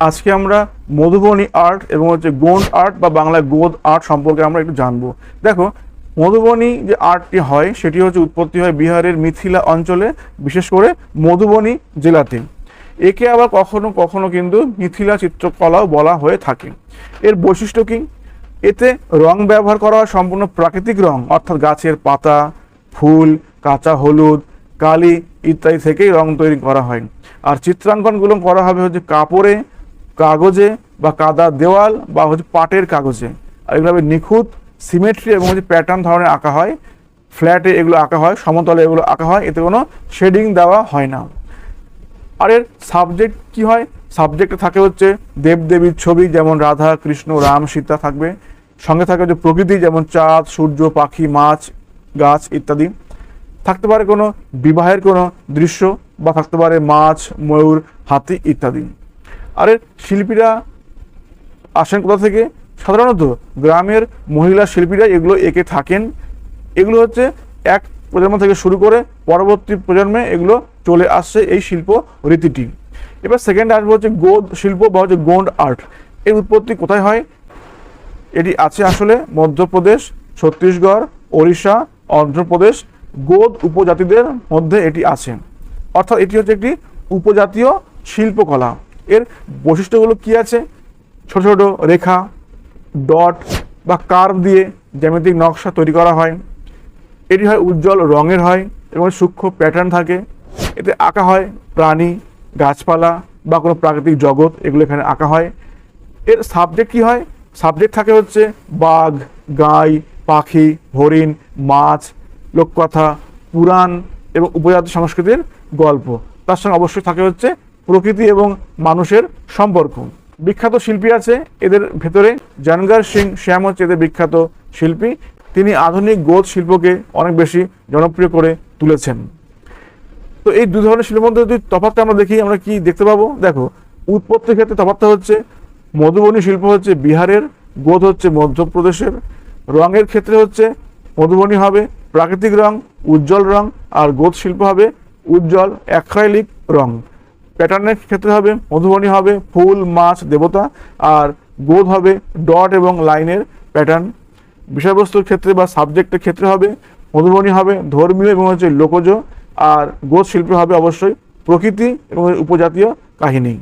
আজকে আমরা মধুবনী আর্ট এবং হচ্ছে গোন্ড আর্ট বা বাংলায় গোদ আর্ট সম্পর্কে আমরা একটু জানব। দেখো, মধুবনী যে আর্টটি হয়, সেটি হচ্ছে উৎপত্তি হয় বিহারের মিথিলা অঞ্চলে, বিশেষ করে মধুবনী জেলাতে। একে আবার কখনো কখনো কিন্তু মিথিলা চিত্রকলাও বলা হয়ে থাকে। এর বৈশিষ্ট্য কি? এতে রং ব্যবহার করা হয় সম্পূর্ণ প্রাকৃতিক রং, অর্থাৎ গাছের পাতা, ফুল, কাঁচা হলুদ, কালি ইত্যাদি থেকেই রং তৈরি করা হয়। আর চিত্রাঙ্কনগুলো করা হবে হচ্ছে কাপড়ে কাগজে বা কাদা দেওয়াল বা হচ্ছে পাটের কাগজে। আর এগুলো নিখুঁত সিমেট্রি এবং হচ্ছে প্যাটার্ন ধরনের আঁকা হয়। ফ্ল্যাটে এগুলো আঁকা হয়, সমতলে এগুলো আঁকা হয়, এতে কোনো শেডিং দেওয়া হয় না। আর এর সাবজেক্ট কি হয়? সাবজেক্টে থাকে হচ্ছে দেবদেবীর ছবি, যেমন রাধা, কৃষ্ণ, রাম, সীতা থাকবে। সঙ্গে থাকে হচ্ছে প্রকৃতি, যেমন চাঁদ, সূর্য, পাখি, মাছ, গাছ ইত্যাদি। থাকতে পারে কোনো বিবাহের কোনো দৃশ্য বা থাকতে পারে মাছ, ময়ূর, হাতি ইত্যাদি। আর শিল্পীরা আসেন কোথা থেকে? সাধারণত গ্রামের মহিলা শিল্পীরা এগুলো এঁকে থাকেন। এগুলো হচ্ছে এক প্রজন্ম থেকে শুরু করে পরবর্তী প্রজন্মে এগুলো চলে আসছে এই শিল্প রীতিটি। এবার সেকেন্ড আসবে হচ্ছে গোদ শিল্প বা হচ্ছে গোন্ড আর্ট। এর উৎপত্তি কোথায় হয়? এটি আছে আসলে মধ্যপ্রদেশ, ছত্তিশগড়, ওড়িশা, অন্ধ্রপ্রদেশ। গোদ উপজাতিদের মধ্যে এটি আছে। অর্থাৎ এটি হচ্ছে একটি উপজাতীয় শিল্পকলা। এর বৈশিষ্ট্যগুলো কি আছে? ছোট ছোট রেখা, ডট বা কার্ভ দিয়ে জ্যামিতিক নকশা তৈরি করা হয়। এটি হয় উজ্জ্বল রঙের হয় এবং সূক্ষ্ম প্যাটার্ন থাকে। এতে আঁকা হয় প্রাণী, গাছপালা বা কোনো প্রাকৃতিক জগৎ, এগুলো এখানে আঁকা হয়। এর সাবজেক্ট কি হয়? সাবজেক্ট থাকে হচ্ছে বাঘ, গাই, পাখি, হরিণ, মাছ, লোককথা, পুরাণ এবং উপজাতি সংস্কৃতির গল্প। তার সঙ্গে অবশ্যই থাকে হচ্ছে প্রকৃতি এবং মানুষের সম্পর্ক। বিখ্যাত শিল্পী আছে এদের ভেতরে জানগার সিং শ্যাম হচ্ছে এদের বিখ্যাত শিল্পী। তিনি আধুনিক গোদ শিল্পকে অনেক বেশি জনপ্রিয় করে তুলেছেন। তো এই দু ধরনের শিল্পের মধ্যে যদি তফাৎটা আমরা দেখি, আমরা কি দেখতে পাবো? দেখো, উৎপত্তির ক্ষেত্রে তফাৎটা হচ্ছে মধুবনী শিল্প হচ্ছে বিহারের গোদ হচ্ছে মধ্যপ্রদেশের। রঙের ক্ষেত্রে হচ্ছে মধুবনী হবে প্রাকৃতিক রং, উজ্জ্বল রং, আর গোদ শিল্প হবে উজ্জ্বল, অ্যাক্রাইলিক রং। প্যাটার্নের ক্ষেত্রে হবে, মধুবনী হবে, ফুল, মাছ, দেবতা, আর গোদ হবে ডট এবং লাইনের প্যাটার্ন বিষয়বস্তুর ক্ষেত্রে বা সাবজেক্টের ক্ষেত্রে হবে, মধুবনী হবে, ধর্মীয় এবং হচ্ছে লোকজ, আর গোদ শিল্পে হবে অবশ্যই প্রকৃতি এবং উপজাতীয় কাহিনী।